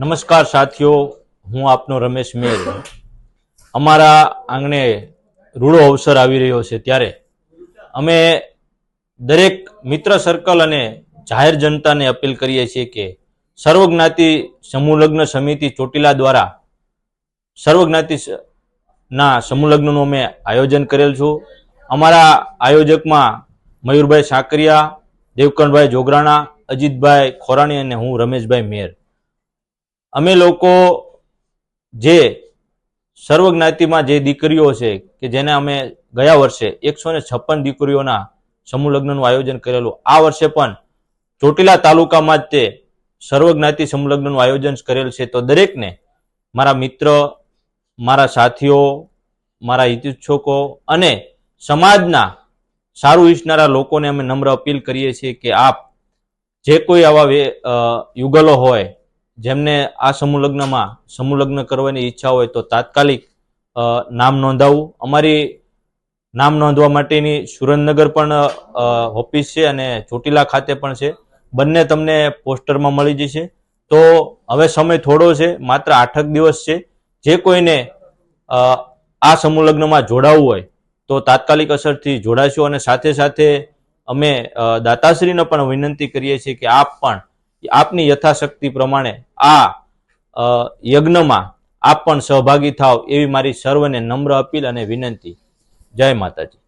નમસ્કાર સાથીઓ, હું આપનો રમેશ મેર. અમારા આંગણે રૂડો અવસર આવી રહ્યો છે ત્યારે અમે દરેક મિત્ર સર્કલ અને જાહેર જનતાને અપીલ કરીએ છીએ કે સર્વજ્ઞાતિ સમૂહલગ્ન સમિતિ ચોટીલા દ્વારા સર્વજ્ઞાતિ ના સમૂહલગ્નનું અમે આયોજન કરેલ છું. અમારા આયોજકમાં મયુરભાઈ સાકરિયા, દેવકરણભાઈ જોગરાણા, અજીતભાઈ ખોરાણી અને હું રમેશભાઈ મેર. અમે લોકો જે સર્વજ્ઞાતિમાં જે દીકરીઓ છે કે જેને અમે ગયા વર્ષે એકસો ને છપ્પન દીકરીઓના સમૂહ લગ્નનું આયોજન કરેલું, આ વર્ષે પણ ચોટીલા તાલુકામાં જ તે સર્વજ્ઞાતિ સમૂહ લગ્નનું આયોજન કરેલ છે. તો દરેકને મારા મિત્ર, મારા સાથીઓ, મારા હિતોચ્છકો અને સમાજના સારું ઈચ્છનારા લોકોને અમે નમ્ર અપીલ કરીએ છીએ કે આપ જે કોઈ આવા યુગલો હોય જેમને આ સમૂહ લગ્નમાં સમૂહ લગ્ન કરવાની ઈચ્છા હોય તો તાત્કાલિક નામ નોંધાવવું અમારી નામ નોંધવા માટેની સુરેન્દ્રનગર પણ ઓફિસ છે અને ચોટીલા ખાતે પણ છે. બંને તમને પોસ્ટરમાં મળી જશે. તો હવે સમય થોડો છે, માત્ર આઠક દિવસ છે. જે કોઈને આ સમૂહ લગ્નમાં જોડાવવું હોય તો તાત્કાલિક અસરથી જોડાશું અને સાથે સાથે અમે દાતાશ્રીને પણ વિનંતી કરીએ છીએ કે આપ પણ આપની યથાશક્તિ પ્રમાણે આ યજ્ઞમાં આપ પણ સહભાગી થાવ એવી મારી સર્વને નમ્ર અપીલ અને વિનંતી. જય માતાજી.